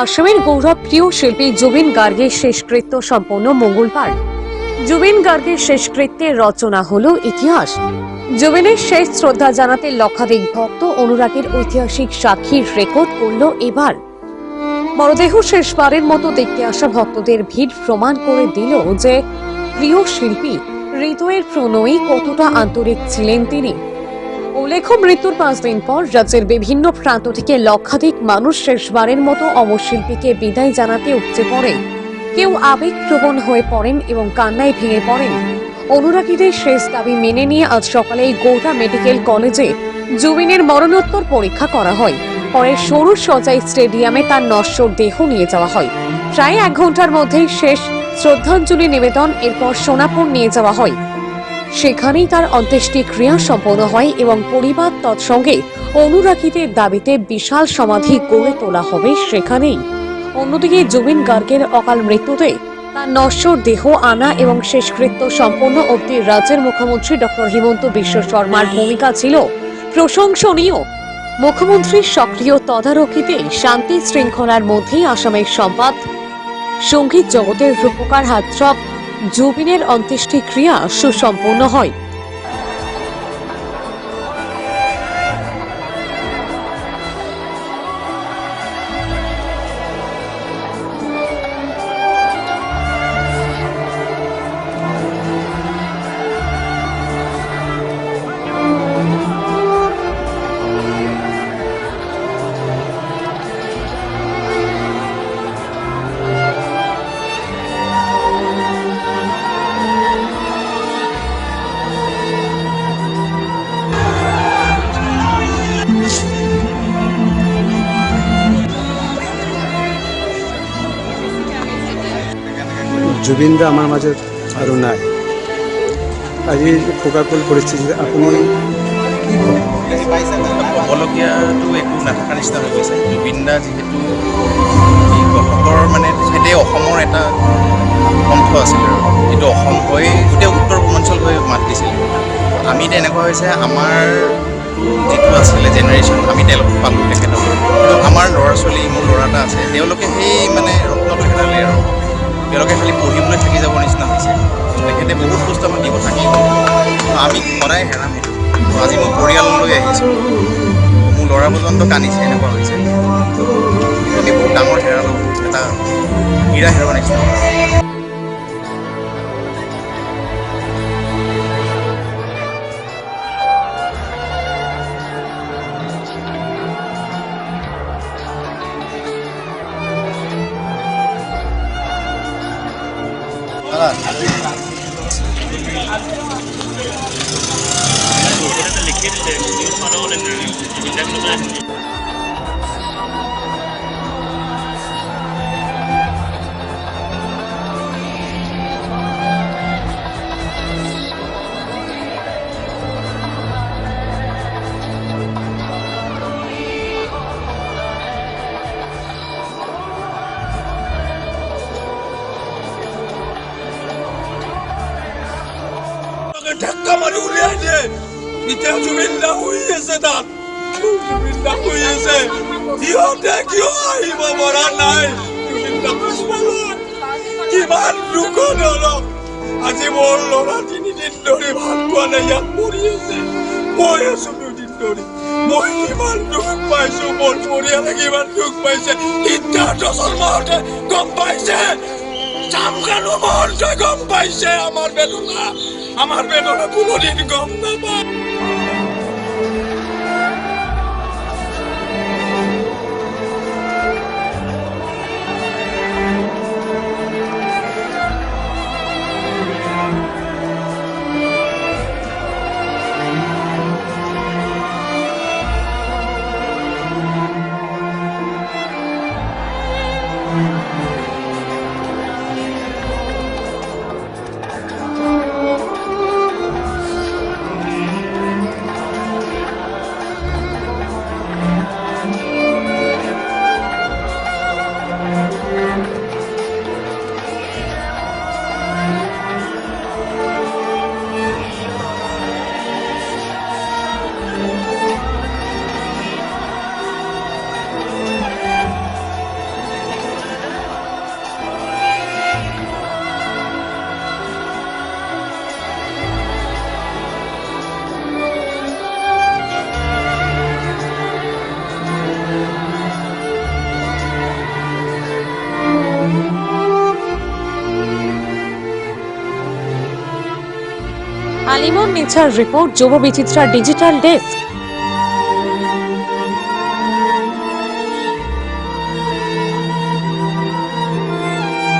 আসামের গৌরব প্রিয় শিল্পী জুবিন গার্গের শেষকৃত্য সম্পন্ন মঙ্গলবার। জুবিন গার্গের শেষকৃত্যের রচনা হল ইতিহাস। জুবিনের শেষ শ্রদ্ধা জানাতে লক্ষাধিক ভক্ত অনুরাগের ঐতিহাসিক সাক্ষীর রেকর্ড করল এবার। মরদেহ শেষবারের মতো দেখতে আসা ভক্তদের ভিড় প্রমাণ করে দিল যে প্রিয় শিল্পী হৃদয়ের প্রণয়ী কতটা আন্তরিক ছিলেন তিনি। উল্লেখ্য, মৃত্যুর পাঁচ দিন পর রাজ্যের বিভিন্ন প্রান্ত থেকে লক্ষাধিক মানুষ শেষবারের মতো অমর শিল্পীকে বিদায় জানাতে উপচে পড়ে। কেউ আবেগপ্রবণ হয়ে পড়েন এবং কান্নায় ভেঙে পড়েন। অনুরাগীদের শেষ দাবি মেনে নিয়ে আজ সকালে গৌড়া মেডিকেল কলেজে জুবিনের মরণোত্তর পরীক্ষা করা হয়। পরে সরু সজাই স্টেডিয়ামে তার নশ্বর দেহ নিয়ে যাওয়া হয়। প্রায় এক ঘণ্টার মধ্যেই শেষ শ্রদ্ধাঞ্জলি নিবেদন এরপর সোনাপুর নিয়ে যাওয়া হয়। সেখানেই তার অন্ত্যেষ্টিক্রিয়া সম্পন্ন হয় এবং পরিবার তৎসঙ্গে অনুরাগীদের দাবিতে বিশাল সমাধি গড়ে তোলা হবে সেখানেই। অন্যদিকে জুবিন গার্গের অকাল মৃত্যুতে তার নশ্বর দেহ আনা এবং শেষকৃত্য সম্পন্ন অবধি রাজ্যের মুখ্যমন্ত্রী ডক্টর হিমন্ত বিশ্ব শর্মার ভূমিকা ছিল প্রশংসনীয়। মুখ্যমন্ত্রীর সক্রিয় তদারকিতে শান্তি শৃঙ্খলার মধ্যেই আসামের সম্পাদ সংগীত জগতের রূপকার হাতছপ জুবিনের অন্ত্যেষ্টিক্রিয়া সুসম্পন্ন হয়। জুবিন দা আমাৰ মাজত আৰু নাই আজি শোকাকুল পৰিস্থিতিত আপুনি কি ক'বলগীয়াটো একো নাথাকা নিচিনা হৈ গৈছে। জুবিন দা যিহেতু এই মানে তেখেতে অসমৰ এটা কণ্ঠ আছিল। আৰু যিটো অসম হৈ, গোটেই উত্তৰ পূৰ্বাঞ্চল হৈ মাত দিছিল। আমি এতিয়া এনেকুৱা হৈছে, আমাৰ যিটো আছিলে জেনেৰেশ্যন আমি তেওঁলোকক পালোঁ তেখেতক আমাৰ ল'ৰা ছোৱালী মোৰ ল'ৰা এটা আছে, তেওঁলোকে সেই মানে ৰত্নটো হেৰালে আৰু। তেওঁলোকে খালি পঢ়িবলৈ থাকি যাব নিচিনা হৈছে। তেখেতে বহুত বস্তু আমাক দিব থাকি আমি সদায় হেৰাম সেইটো আজি মই পৰিয়াললৈ আহিছোঁ। মোৰ ল'ৰা পৰ্যন্ত কান্দিছে, এনেকুৱা হৈছে। বহুত ডাঙৰ হেৰালোঁ এটা হীৰা হেৰুৱা নিচিনা। আমাকে ধাক্কা মাৰি উলিয়াই দিয়ে এতিয়া জুবিন দা শুই আছে তাত জুবিন দা শুই আছে সিহঁতে কিয় আহিব পৰা নাই কিমান অলপ আজি মোৰ ল'ৰা তিনিদিন ধৰি খোৱা নাই ইয়াত পৰি আছে মই আছো দুদিন ধৰি মই কিমান দুখ পাইছো মোৰ পৰিয়ালে কিমান দুখ পাইছে সিদ্ধাৰ্থ শৰ্মাহঁতে গম পাইছে চামকানো মহন্ত গম পাইছে আমার বেদনা আমার বেদনা কোনোদিন গম নাপায় আলিমন নেচার রিপোর্ট যুব বিচিত্রা ডিজিটাল ডেস্ক